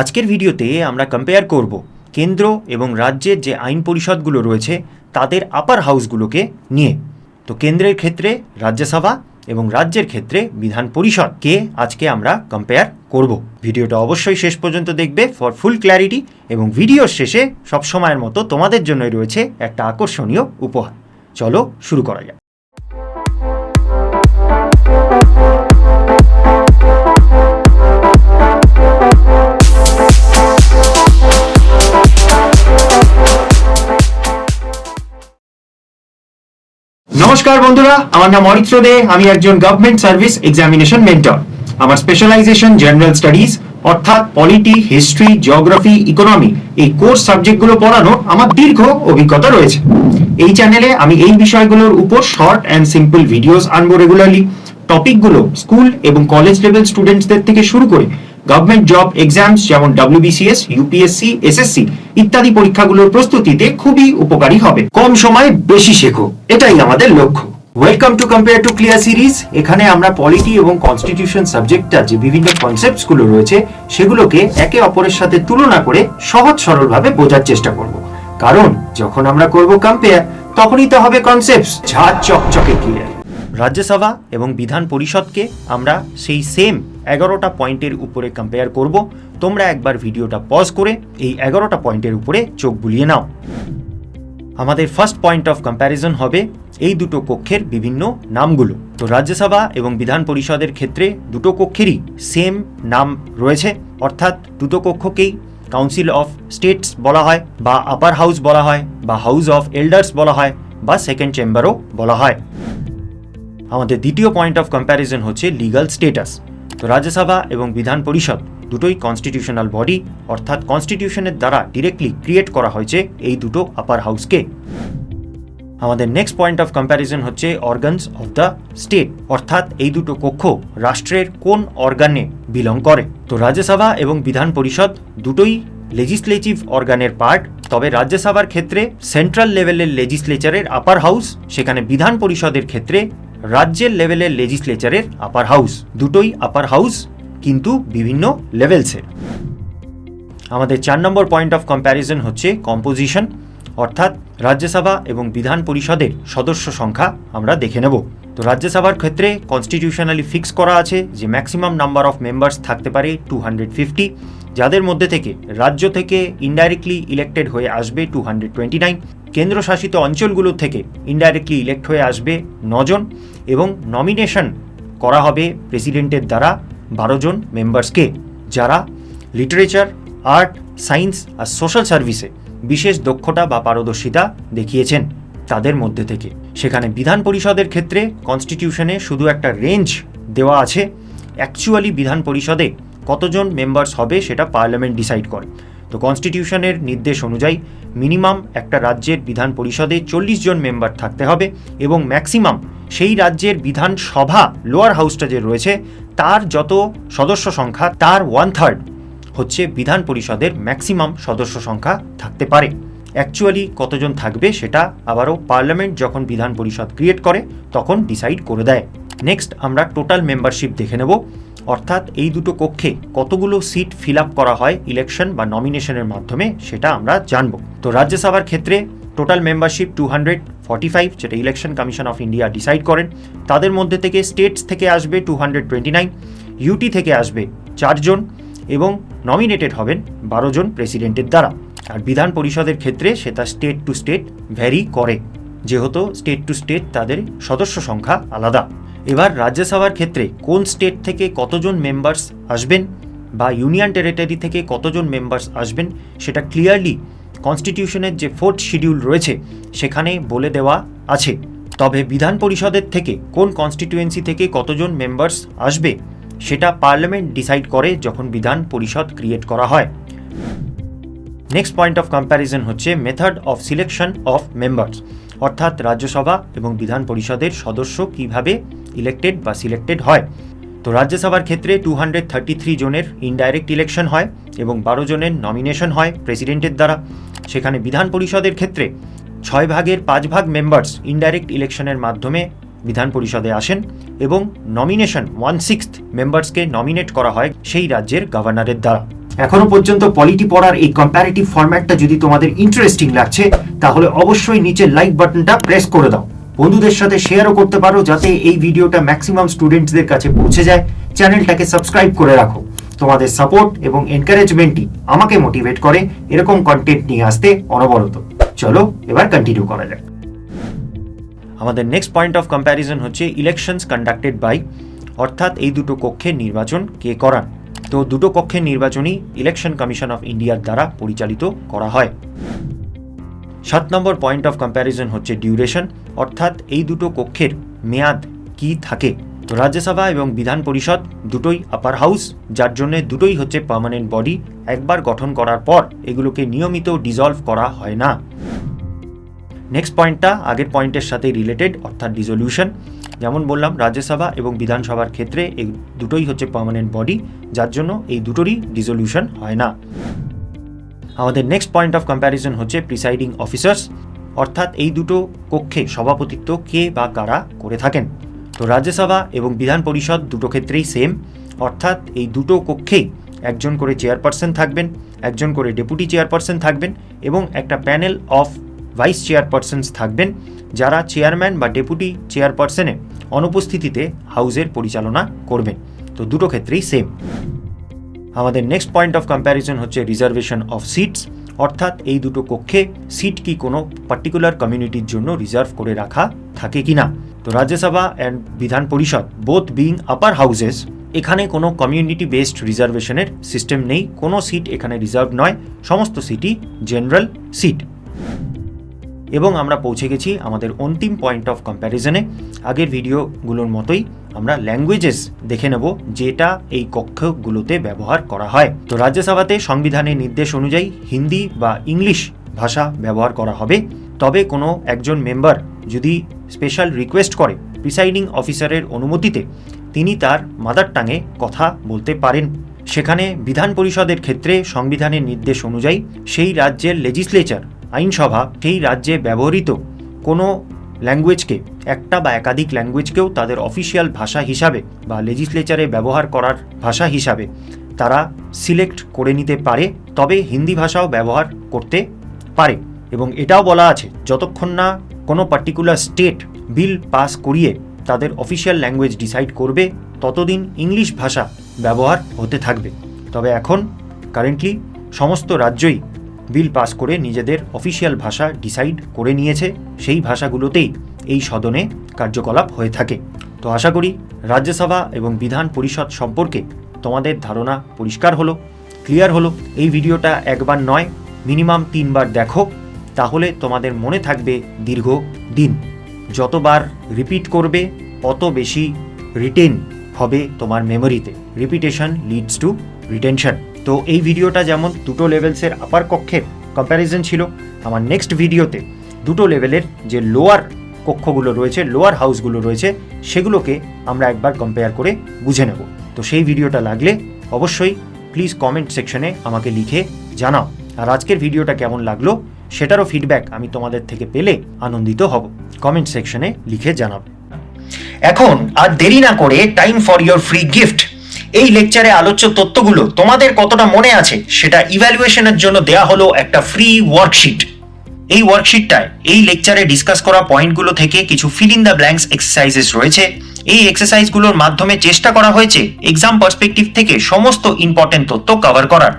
আজকের ভিডিওতে আমরা কম্পেয়ার করব কেন্দ্র এবং রাজ্যের যে আইন পরিষদগুলো রয়েছে তাদের আপার হাউসগুলোকে নিয়ে। তো কেন্দ্রের ক্ষেত্রে রাজ্যসভা এবং রাজ্যের ক্ষেত্রে বিধান পরিষদকে আজকে আমরা কম্পেয়ার করব। ভিডিওটা অবশ্যই শেষ পর্যন্ত দেখবে ফর ফুল ক্ল্যারিটি এবং ভিডিওর শেষে সবসময়ের মতো তোমাদের জন্যই রয়েছে একটা আকর্ষণীয় উপহার। চলো শুরু করা যাক। নমস্কার বন্ধুরা, আমার নাম অরিত্র দে, আমি একজন গভর্নমেন্ট সার্ভিস এক্সামিনেশন মেন্টর আমার স্পেশালাইজেশন জেনারেল স্টাডিজ অর্থাৎ পলিটি হিস্ট্রি জিওগ্রাফি ইকোনমি এই কোর্স সাবজেক্টগুলো পড়ানোর আমার দীর্ঘ অভিজ্ঞতা রয়েছে। এই চ্যানেলে আমি এই বিষয়গুলোর উপর শর্ট অ্যান্ড সিম্পল ভিডিওস আনব রেগুলারলি টপিকগুলো স্কুল এবং কলেজ লেভেল স্টুডেন্টসদের থেকে শুরু করে গভর্নমেন্ট জব এক্সামস যেমন ডাব্লিউবিসিএস ইউপিএসসি এসএসসি ইত্যাদি পরীক্ষাগুলোর প্রস্তুতিতে খুবই উপকারী হবে। কম সময়ে বেশি শেখো, এটাই আমাদের লক্ষ্য। Welcome to compare to clear series এখানে আমরা পলিটি এবং কনস্টিটিউশন সাবজেক্টটা যে বিভিন্ন কনসেপ্টসগুলো রয়েছে, সেগুলোকে একে অপরের সাথে তুলনা করে সহজ সরলভাবে বোঝার চেষ্টা করব। কারণ যখন আমরা করব কম্পেয়ার তখনই তো হবে কনসেপ্টস ঝাঁ চকচকে ক্লিয়ার রাজ্যসভা এবং বিধান পরিষদকে আমরা সেই সেম এগারোটা পয়েন্টের উপরে কম্পেয়ার করব। তোমরা একবার ভিডিওটা পজ করে এই এগারোটা পয়েন্টের উপরে চোখ বুলিয়ে নাও। আমাদের ফার্স্ট পয়েন্ট অফ কম্প্যারিজন হবে এই দুটো কক্ষের বিভিন্ন নামগুলো। তো রাজ্যসভা এবং বিধান পরিষদের ক্ষেত্রে দুটো কক্ষেরই সেম নাম রয়েছে। অর্থাৎ দুটো কক্ষকেই কাউন্সিল অফ স্টেটস বলা হয় বা আপার হাউস বলা হয় বা হাউস অফ এল্ডার্স বলা হয় বা সেকেন্ড চেম্বারও বলা হয়। আমাদের দ্বিতীয় পয়েন্ট অফ কম্প্যারিজন হচ্ছে লিগাল স্টেটাস তো রাজ্যসভা এবং বিধান পরিষদ দুটোই কনস্টিটিউশনাল বডি অর্থাৎ কনস্টিটিউশনের দ্বারা ডিরেক্টলি ক্রিয়েট করা হয়েছে এই দুটো আপার হাউসকে আমাদের নেক্সট পয়েন্ট অফ কম্প্যারিজন হচ্ছে অর্গানস অফ দ্য স্টেট অর্থাৎ এই দুটো কক্ষ রাষ্ট্রের কোন অর্গানে বিলং করে। তো রাজ্যসভা এবং বিধান পরিষদ দুটোই লেজিসলেটিভ অর্গানের পার্ট তবে রাজ্যসভার ক্ষেত্রে সেন্ট্রাল লেভেলের লেজিসলেচারের আপার হাউস সেখানে বিধান পরিষদের ক্ষেত্রে রাজ্যের লেভেলের লেজিসলেচারের আপার হাউস দুটোই আপার হাউস কিন্তু বিভিন্ন লেভেলসের আমাদের চার নম্বর পয়েন্ট অফ কম্প্যারিজন হচ্ছে কম্পোজিশন অর্থাৎ রাজ্যসভা এবং বিধান পরিষদের সদস্য সংখ্যা আমরা দেখে নেব। তো রাজ্যসভার ক্ষেত্রে কনস্টিটিউশনালি ফিক্স করা আছে যে ম্যাক্সিমাম নাম্বার অফ মেম্বার্স থাকতে পারে টু হান্ড্রেড ফিফটি যাদের মধ্যে থেকে রাজ্য থেকে ইনডাইরেক্টলি ইলেক্টেড হয়ে আসবে টু হান্ড্রেড টোয়েন্টি নাইন কেন্দ্রশাসিত অঞ্চলগুলো থেকে ইনডাইরেক্টলি ইলেক্ট হয়ে আসবে নজন এবং নমিনেশন করা হবে প্রেসিডেন্টের দ্বারা বারো জন মেম্বার্সকে যারা লিটারেচার আর্ট সায়েন্স আর সোশ্যাল সার্ভিসে বিশেষ দক্ষতা বা পারদর্শিতা দেখিয়েছেন তাদের মধ্যে থেকে। সেখানে বিধান পরিষদের ক্ষেত্রে কনস্টিটিউশনে শুধু একটা রেঞ্জ দেওয়া আছে। অ্যাকচুয়ালি বিধান পরিষদে কতজন মেম্বার্স হবে সেটা পার্লামেন্ট ডিসাইড করে। তো কনস্টিটিউশনের নির্দেশ অনুযায়ী মিনিমাম একটা রাজ্যের বিধান পরিষদে চল্লিশ জন মেম্বার থাকতে হবে এবং ম্যাক্সিমাম সেই রাজ্যের বিধানসভা লোয়ার হাউসটা যে রয়েছে, তার যত সদস্য সংখ্যা, তার ওয়ান থার্ড হচ্ছে বিধান পরিষদের ম্যাক্সিমাম সদস্য সংখ্যা থাকতে পারে। অ্যাকচুয়ালি কতজন থাকবে সেটা আবারও পার্লামেন্ট যখন বিধান পরিষদ ক্রিয়েট করে, তখন ডিসাইড করে দেয়। নেক্সট আমরা টোটাল মেম্বারশিপ দেখে নেব। অর্থাৎ এই দুটো কক্ষে কতগুলো সিট ফিল আপ করা হয় ইলেকশন বা নমিনেশনের মাধ্যমে, সেটা আমরা জানব। তো রাজ্যসভার ক্ষেত্রে total membership two hundred forty five যেটা election commission of India decide করেন। তাদের মধ্যে থেকে স্টেটস থেকে আসবে two hundred twenty nine UT থেকে আসবে চারজন এবং নমিনেটেড হবেন বারো জন প্রেসিডেন্টের দ্বারা। আর বিধান পরিষদের ক্ষেত্রে সেটা স্টেট টু স্টেট ভ্যারি করে। যেহেতু স্টেট টু স্টেট তাদের সদস্য সংখ্যা আলাদা। এবার রাজ্যসভার ক্ষেত্রে কোন স্টেট থেকে কতজন মেম্বার্স আসবেন বা ইউনিয়ন টেরিটরি থেকে কতজন মেম্বার্স আসবেন সেটা ক্লিয়ারলি কনস্টিটিউশনের যে ফোর্থ শিডিউল রয়েছে সেখানে বলে দেওয়া আছে। তবে বিধান পরিষদের থেকে কোন কনস্টিটিউয়েন্সি থেকে কতজন মেম্বার্স আসবে সেটা পার্লামেন্ট ডিসাইড করে যখন বিধান পরিষদ ক্রিয়েট করা হয়। নেক্সট পয়েন্ট অফ কম্প্যারিজন হচ্ছে method of selection of members অর্থাৎ রাজ্যসভা এবং বিধান পরিষদের সদস্য কীভাবে ইলেক্টেড বা সিলেক্টেড হয়। তো রাজ্যসভার ক্ষেত্রে টু হান্ড্রেড থার্টি থ্রি জনের ইনডাইরেক্ট ইলেকশন হয় এবং বারো জনের নমিনেশন হয় প্রেসিডেন্টের দ্বারা। সেখানে বিধান পরিষদের ক্ষেত্রে ছয় ভাগের পাঁচ ভাগ মেম্বার্স ইনডাইরেক্ট ইলেকশনের মাধ্যমে বিধান পরিষদে আসেন এবং নমিনেশন ওয়ান সিক্সথ মেম্বার্সকে নমিনেট করা হয় সেই রাজ্যের গভর্নরের দ্বারা। এখনও পর্যন্ত পলিটি পড়ার এই কম্প্যারেটিভ ফরম্যাটটা যদি তোমাদের ইন্টারেস্টিং লাগছে, তাহলে অবশ্যই নিচে লাইক বাটনটা প্রেস করে দাও। বন্ধুদের সাথে শেয়ারও করতে পারো যাতে এই ভিডিওটা ম্যাক্সিমাম স্টুডেন্টসদের কাছে পৌঁছে যায়। চ্যানেলটাকে সাবস্ক্রাইব করে রাখো। তোমাদের সাপোর্ট এবং এনকারেজমেন্টই আমাকে মোটিভেট করে এরকম কন্টেন্ট নিয়ে আসতে অনবরত। চলো, এবার কন্টিনিউ করা যাক। আমাদের নেক্সট পয়েন্ট অফ কম্প্যারিজন হচ্ছে ইলেকশনস কন্ডাক্টেড বাই অর্থাৎ এই দুটো কক্ষের নির্বাচন কে করান। তো দুটো কক্ষের নির্বাচনই ইলেকশন কমিশন অফ ইন্ডিয়ার দ্বারা পরিচালিত করা হয়। সাত নম্বর পয়েন্ট অফ কম্প্যারিজন হচ্ছে ডিউরেশন অর্থাৎ এই দুটো কক্ষের মেয়াদ কি থাকে? তো রাজ্যসভা এবং বিধান পরিষদ দুটোই আপার হাউস যার জন্য দুটোই হচ্ছে পার্মানেন্ট বডি একবার গঠন করার পর এগুলোকে নিয়মিত ডিজলভ করা হয় না। নেক্সট পয়েন্টটা আগের পয়েন্টের সাথে রিলেটেড অর্থাৎ ডিজলিউশন যেমন বললাম, রাজ্যসভা এবং বিধানসভার ক্ষেত্রে এই দুটোই হচ্ছে পার্মানেন্ট বডি যার জন্য এই দুটোরই ডিজলিউশন হয় না। আমাদের নেক্সট পয়েন্ট অফ কম্প্যারিজন হচ্ছে প্রিসাইডিং অফিসার্স অর্থাৎ এই দুটো কক্ষে সভাপতিত্ব কে বা কারা করে থাকেন। তো রাজ্যসভা এবং বিধান পরিষদ দুটো ক্ষেত্রেই সেম অর্থাৎ এই দুটো কক্ষেই একজন করে চেয়ারপারসন থাকবেন, একজন করে ডেপুটি চেয়ারপারসন থাকবেন এবং একটা প্যানেল অফ ভাইস চেয়ারপারসনস থাকবেন। যারা চেয়ারম্যান বা ডেপুটি চেয়ারপারসনের অনুপস্থিতিতে হাউজের পরিচালনা করবেন। তো দুটো ক্ষেত্রেই সেম আমাদের নেক্সট পয়েন্ট অফ কম্প্যারিজন হচ্ছে রিজার্ভেশন অফ সিটস অর্থাৎ এই দুটো কক্ষে সিট কি কোনো পার্টিকুলার কমিউনিটির জন্য রিজার্ভ করে রাখা থাকে কি না তো রাজ্যসভা অ্যান্ড বিধান পরিষদ বোথ বিং আপার হাউজেস এখানে কোনো কমিউনিটি বেসড রিজার্ভেশনের সিস্টেম নেই। কোনো সিট এখানে রিজার্ভ নয়। সমস্ত সিটই জেনারেল সিট এবং আমরা পৌঁছে গেছি আমাদের অন্তিম পয়েন্ট অফ কম্প্যারিজনে আগের ভিডিওগুলোর মতোই আমরা ল্যাঙ্গুয়েজেস দেখে নেব, যেটা এই কক্ষগুলোতে ব্যবহার করা হয়। তো রাজ্যসভাতে সংবিধানের নির্দেশ অনুযায়ী হিন্দি বা ইংলিশ ভাষা ব্যবহার করা হবে। তবে কোনো একজন মেম্বার যদি স্পেশাল রিকোয়েস্ট করে প্রিসাইডিং অফিসারের অনুমতিতে, তিনি তার মাদার টাঙে কথা বলতে পারেন। সেখানে বিধান পরিষদের ক্ষেত্রে সংবিধানের নির্দেশ অনুযায়ী সেই রাজ্যের লেজিসলেচার আইনসভা সেই রাজ্যে ব্যবহৃত কোনো ল্যাঙ্গুয়েজকে একটা বা একাধিক ল্যাঙ্গুয়েজকেও তাদের অফিসিয়াল ভাষা হিসাবে বা লেজিসলেচারে ব্যবহার করার ভাষা হিসাবে তারা সিলেক্ট করে নিতে পারে, তবে হিন্দি ভাষাও ব্যবহার করতে পারে। এবং এটাও বলা আছে, যতক্ষণ না কোনো পার্টিকুলার স্টেট বিল পাস করিয়ে তাদের অফিসিয়াল ল্যাঙ্গুয়েজ ডিসাইড করবে, ততদিন ইংলিশ ভাষা ব্যবহার হতে থাকবে। তবে এখন কারেন্টলি সমস্ত রাজ্যই বিল পাস করে নিজেদের অফিসিয়াল ভাষা ডিসাইড করে নিয়েছে, সেই ভাষাগুলোতেই এই সদনে কার্যকলাপ হয়ে থাকে। তো আশা করি রাজ্যসভা এবং বিধান পরিষদ সম্পর্কে তোমাদের ধারণা পরিষ্কার হলো, ক্লিয়ার হলো। এই ভিডিওটা একবার নয়, মিনিমাম তিনবার দেখো, তাহলে তোমাদের মনে থাকবে দীর্ঘ দিন। যতবার রিপিট করবে, অত বেশি রিটেন হবে তোমার মেমোরিতে। রিপিটেশন লিডস টু রিটেনশন তো এই ভিডিওটা যেমন দুটো লেভেলসের আপার কক্ষের কম্প্যারিজন ছিল, আমার নেক্সট ভিডিওতে দুটো লেভেলের যে লোয়ার কক্ষগুলো রয়েছে লোয়ার হাউসগুলো রয়েছে, সেগুলোকে আমরা একবার কম্পেয়ার করে বুঝে নেব। তো সেই ভিডিওটা লাগলে অবশ্যই প্লিজ কমেন্ট সেকশনে আমাকে লিখে জানাও। আর আজকের ভিডিওটা কেমন লাগল, সেটারও ফিডব্যাক আমি তোমাদের থেকে পেলে আনন্দিত হব। কমেন্ট সেকশনে লিখে জানাবে। এখন আর দেরি না করে time for your free gift এই লেকচারে আলোচ্য তথ্যগুলো তোমাদের কতটা মনে আছে, সেটা ইভ্যালুয়েশনের জন্য দেয়া হলো একটা ফ্রি ওয়ার্কশিট এই ওয়ার্কশিটটায় এই লেকচারে ডিসকাস করা পয়েন্টগুলো থেকে কিছু fill in the blanks exercises রয়েছে। এই এক্সারসাইজগুলোর মাধ্যমে চেষ্টা করা হয়েছে এক্সাম পার্সপেক্টিভ থেকে সমস্ত ইম্পর্টেন্ট তথ্য কভার করার।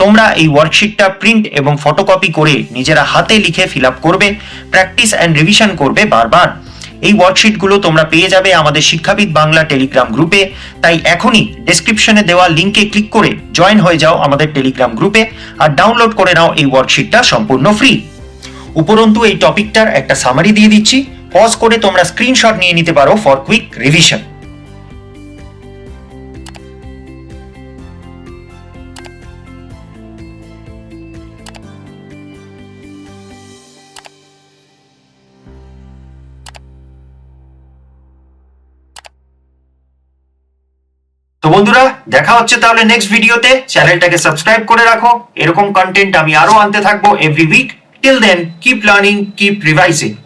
তোমরা এই ওয়ার্কশিটটা প্রিন্ট এবং ফটোকপি করে নিজেরা হাতে লিখে ফিল আপ করবে প্র্যাকটিস অ্যান্ড রিভিশন করবে বারবার। এই ওয়ার্কশিটগুলো তোমরা পেয়ে যাবে আমাদের শিক্ষাবিদ বাংলা টেলিগ্রাম গ্রুপে তাই এখনই ডেসক্রিপশনে দেওয়া লিঙ্কে ক্লিক করে জয়েন হয়ে যাও আমাদের টেলিগ্রাম গ্রুপে আর ডাউনলোড করে নাও এই ওয়ার্কশিটটা সম্পূর্ণ ফ্রি উপরন্তু এই টপিকটার একটা সামারি দিয়ে দিচ্ছি। পজ করে তোমরা স্ক্রিনশট নিয়ে নিতে পারো ফর কুইক রিভিশন বন্ধুরা, দেখা হচ্ছে তাহলে নেক্সট ভিডিওতে চ্যানেলটাকে সাবস্ক্রাইব করে রাখো। এরকম কন্টেন্ট আমি আরও আনতে থাকব every week till then keep learning keep revising